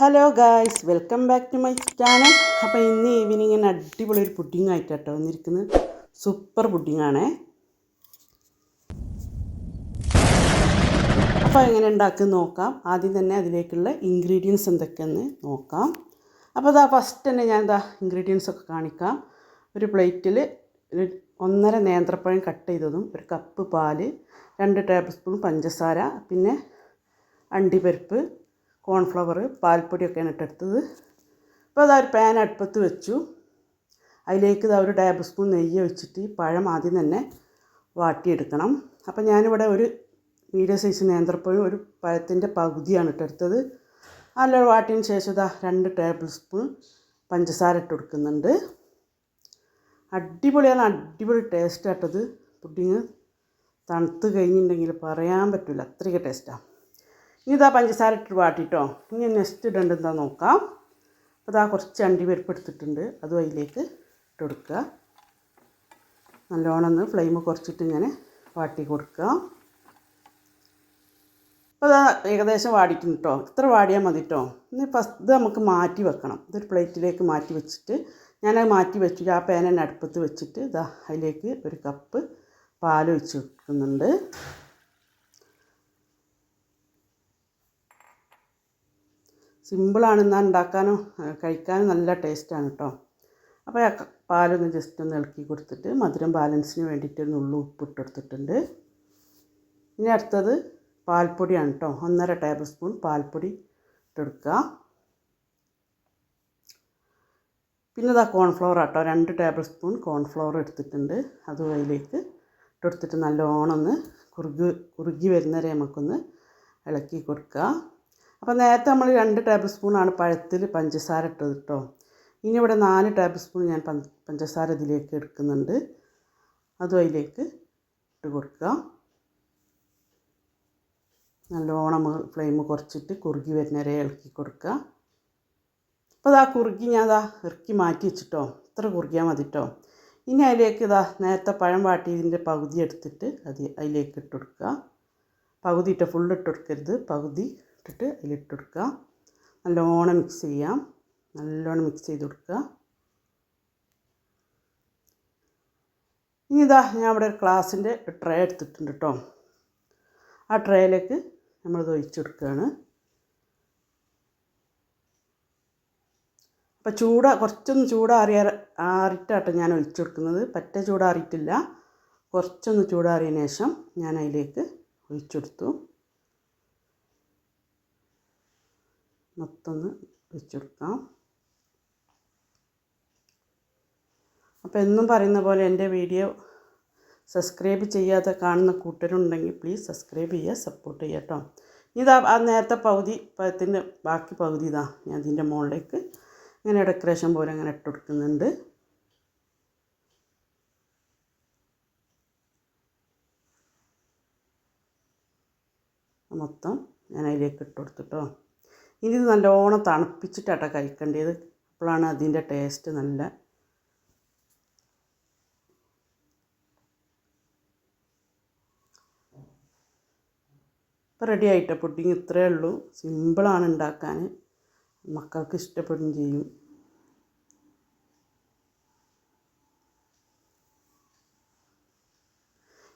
Hello guys welcome back to my channel അപ്പോൾ ഇന്ന് evening ഇങ്ങനെ അടിപൊളി ഒരു പുഡിംഗ് കേട്ടോ വന്നിരിക്കുന്നത്. സൂപ്പർ പുഡിംഗ് ആണേ. അപ്പോൾ എങ്ങനെ ഉണ്ടാക്കുന്നത് നോക്കാം. ആദ്യം തന്നെ അതിലേക്കുള്ള ഇൻഗ്രീഡിയൻസ് എന്തൊക്കെയെന്ന് നോക്കാം. അപ്പോൾ അതാ ഫസ്റ്റ് തന്നെ ഞാൻ എന്താ ഇൻഗ്രീഡിയൻസ് ഒക്കെ കാണിക്കാം. ഒരു പ്ലേറ്റിൽ ഒരു ഒന്നര നേന്ത്രപ്പഴം കട്ട് ചെയ്തതും ഒരു കപ്പ് പാൽ രണ്ട് ടേബിൾ സ്പൂൺ പഞ്ചസാര പിന്നെ അണ്ടിപ്പരിപ്പ് കോൺഫ്ലവർ പാൽപ്പൊടിയൊക്കെയാണ് ഇട്ടെടുത്തത്. അപ്പോൾ അതാ ഒരു പാൻ അടുപ്പത്ത് വെച്ചു. അതിലേക്ക് ഇതാ ഒരു ടേബിൾ സ്പൂൺ നെയ്യ് ഒഴിച്ചിട്ട് പഴം ആദ്യം തന്നെ വാട്ടിയെടുക്കണം. അപ്പോൾ ഞാനിവിടെ ഒരു മീഡിയം സൈസ് നേന്ത്രപ്പഴം ഒരു പഴത്തിന്റെ പകുതിയാണ് ഇട്ടെടുത്തത്. നല്ല വാട്ടിയതിന് ശേഷം ഇതാ രണ്ട് ടേബിൾ സ്പൂൺ പഞ്ചസാര ഇട്ട് കൊടുക്കുന്നുണ്ട്. അടിപൊളിയാണ് അടിപൊളി ടേസ്റ്റ് ആട്ടത് പുഡിങ് തണുത്ത് കഴിഞ്ഞിട്ടുണ്ടെങ്കിൽ പറയാൻ പറ്റില്ല അത്രയ്ക്ക് ടേസ്റ്റാണ് ഇനി ഇതാ പഞ്ചസാര ഇട്ട് വാട്ടിട്ടോ. ഇനി നെക്സ്റ്റ് ഇടേണ്ടത് നോക്കാം. അപ്പോൾ ഇതാ കുറച്ച് അണ്ടി പരിപ്പ് എടുത്തിട്ടുണ്ട്. അതും അതിലേക്ക് ഇട്ട് കൊടുക്കുക. നല്ലോണം ഒന്ന് ഫ്ലെയിം കുറച്ചിട്ട് ഇങ്ങനെ വാട്ടി കൊടുക്കുക. അപ്പോൾ ഇതാ ഏകദേശം വാടിയിട്ടുണ്ട് കേട്ടോ ഇത്ര വാടിയാൽ മതി കേട്ടോ ഇനി ഫസ്റ്റ് ഇത് നമുക്ക് മാറ്റി വെക്കണം. ഇതൊരു പ്ലേറ്റിലേക്ക് മാറ്റി വെച്ചിട്ട് ഞാനത് മാറ്റി വെച്ചിട്ട് ആ പേന അടുപ്പത്ത് വെച്ചിട്ട് ഇതാ അതിലേക്ക് ഒരു കപ്പ് പാൽ വെച്ച് വെക്കുന്നുണ്ട്. സിമ്പിളാണ് എന്നാൽ ഉണ്ടാക്കാനും കഴിക്കാനും നല്ല ടേസ്റ്റാണ് കേട്ടോ അപ്പോൾ പാലൊന്ന് ജസ്റ്റ് ഒന്ന് ഇളക്കി കൊടുത്തിട്ട് മധുരം ബാലൻസിന് വേണ്ടിയിട്ട് നുള്ളു ഉപ്പ് ഇട്ടെടുത്തിട്ടുണ്ട് ഇനി അടുത്തത് പാൽപ്പൊടിയാണ് കേട്ടോ ഒന്നര ടേബിൾ സ്പൂൺ പാൽപ്പൊടി ഇട്ടെടുക്കുക പിന്നെ ഇതാ കോൺഫ്ലവർ ആട്ടോ രണ്ട് ടേബിൾ സ്പൂൺ കോൺഫ്ലവർ എടുത്തിട്ടുണ്ട്. അതും അതിലേക്ക് ഇട്ടെടുത്തിട്ട് നല്ലോണം ഒന്ന് കുറുകി കുറുകി വരുന്നവരെ നമുക്കൊന്ന് ഇളക്കി കൊടുക്കുക. അപ്പോൾ നേരത്തെ നമ്മൾ രണ്ട് ടേബിൾ സ്പൂണാണ് പഴത്തിൽ പഞ്ചസാര ഇട്ടത് കേട്ടോ ഇനി ഇവിടെ നാല് ടേബിൾ സ്പൂൺ ഞാൻ പഞ്ചസാര ഇതിലേക്ക് എടുക്കുന്നുണ്ട്. അതും അതിലേക്ക് ഇട്ട് കൊടുക്കുക. നല്ലോണം ഫ്ലെയിം കുറച്ചിട്ട് കുറുകി വരുന്നവരെ ഇളക്കി കൊടുക്കുക. അപ്പോൾ ഇതാ കുറുകി ഞാൻ ഇതാ ഇറക്കി മാറ്റി വെച്ചിട്ടോ. ഇത്ര കുറുകിയാൽ മതി കേട്ടോ ഇനി അതിലേക്ക് ഇതാ നേരത്തെ പഴം വാട്ടിയതിന്റെ പകുതി എടുത്തിട്ട് അത് അതിലേക്ക് ഇട്ട് കൊടുക്കുക. പകുതി ഇട്ട് ഫുള്ള് ഇട്ട് കൊടുക്കരുത്. പകുതി ഇട്ടിട്ട് അതിലിട്ട് കൊടുക്കുക നല്ലോണം മിക്സ് ചെയ്യാം. നല്ലോണം മിക്സ് ചെയ്ത് കൊടുക്കുക ഇനി ഇതാ ഞാൻ ഇവിടെ ഒരു ഗ്ലാസിന്റെ ട്രേ എടുത്തിട്ടുണ്ട് കേട്ടോ ആ ട്രേയിലേക്ക് നമ്മളിത് ഒഴിച്ചു കൊടുക്കുകയാണ് അപ്പോൾ ചൂട കുറച്ചൊന്ന് ചൂടാറിയ ആറിട്ടാട്ടോ ഞാൻ ഒഴിച്ച് കൊടുക്കുന്നത് പറ്റ ചൂടാറിയിട്ടില്ല. കുറച്ചൊന്ന് ചൂടാറിയതിന് ശേഷം ഞാൻ അതിലേക്ക് ഒഴിച്ചെടുത്തു. മൊത്തം ഒന്ന് ഒഴിച്ചെടുക്കാം അപ്പോൾ എന്നും പറയുന്ന പോലെ എന്റെ വീഡിയോ സബ്സ്ക്രൈബ് ചെയ്യാതെ കാണുന്ന കൂട്ടരുണ്ടെങ്കിൽ പ്ലീസ് സബ്സ്ക്രൈബ് ചെയ്യുക സപ്പോർട്ട് ചെയ്യുക കേട്ടോ. ഇതാ ആ നേരത്തെ പകുതി പഴത്തിന്റെ ബാക്കി പകുതി ഇതാ ഞാൻ ഇതിന്റെ മുകളിലേക്ക് ഇങ്ങനെ ഡെക്കറേഷൻ പോലെ അങ്ങനെ ഇട്ട് കൊടുക്കുന്നുണ്ട്. മൊത്തം ഞാൻ അതിലേക്ക് ഇട്ട് കൊടുത്തിട്ടോ ഇനി ഇത് നല്ലോണം തണുപ്പിച്ചിട്ടാട്ടോ കഴിക്കേണ്ടത്. അപ്പോഴാണ് അതിന്റെ ടേസ്റ്റ് നല്ല ഇപ്പോൾ റെഡി ആയിട്ട? പുഡിങ് ഇത്രയേ ഉള്ളൂ. സിമ്പിളാണ് ഉണ്ടാക്കാൻ. മക്കൾക്ക് ഇഷ്ടപ്പെടുകയും ചെയ്യും.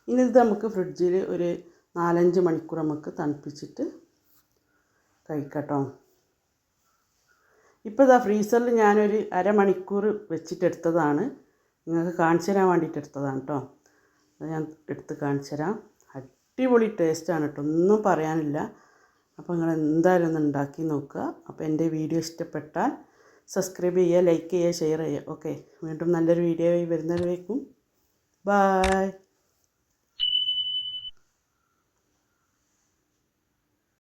ഇനി ഇത് നമുക്ക് ഫ്രിഡ്ജിൽ ഒരു നാലഞ്ച് മണിക്കൂർ നമുക്ക് തണുപ്പിച്ചിട്ട് കഴിക്കട്ടോ. ഇപ്പോൾ ഇതാ ഫ്രീസറിൽ ഞാനൊരു അരമണിക്കൂർ വെച്ചിട്ടെടുത്തതാണ്. നിങ്ങൾക്ക് കാണിച്ചു തരാൻ വേണ്ടിയിട്ട് എടുത്തതാണ് കേട്ടോ അത് ഞാൻ എടുത്ത് കാണിച്ചു തരാം. അടിപൊളി ടേസ്റ്റാണ് കേട്ടോ ഒന്നും പറയാനില്ല. അപ്പോൾ നിങ്ങൾ എന്തായാലും ഒന്ന് ഉണ്ടാക്കി നോക്കുക. അപ്പോൾ എന്റെ വീഡിയോ ഇഷ്ടപ്പെട്ടാൽ സബ്സ്ക്രൈബ് ചെയ്യുക ലൈക്ക് ചെയ്യുക ഷെയർ ചെയ്യുക. ഓക്കെ. വീണ്ടും നല്ലൊരു വീഡിയോ വരുന്നവരേക്കും. ബായ്.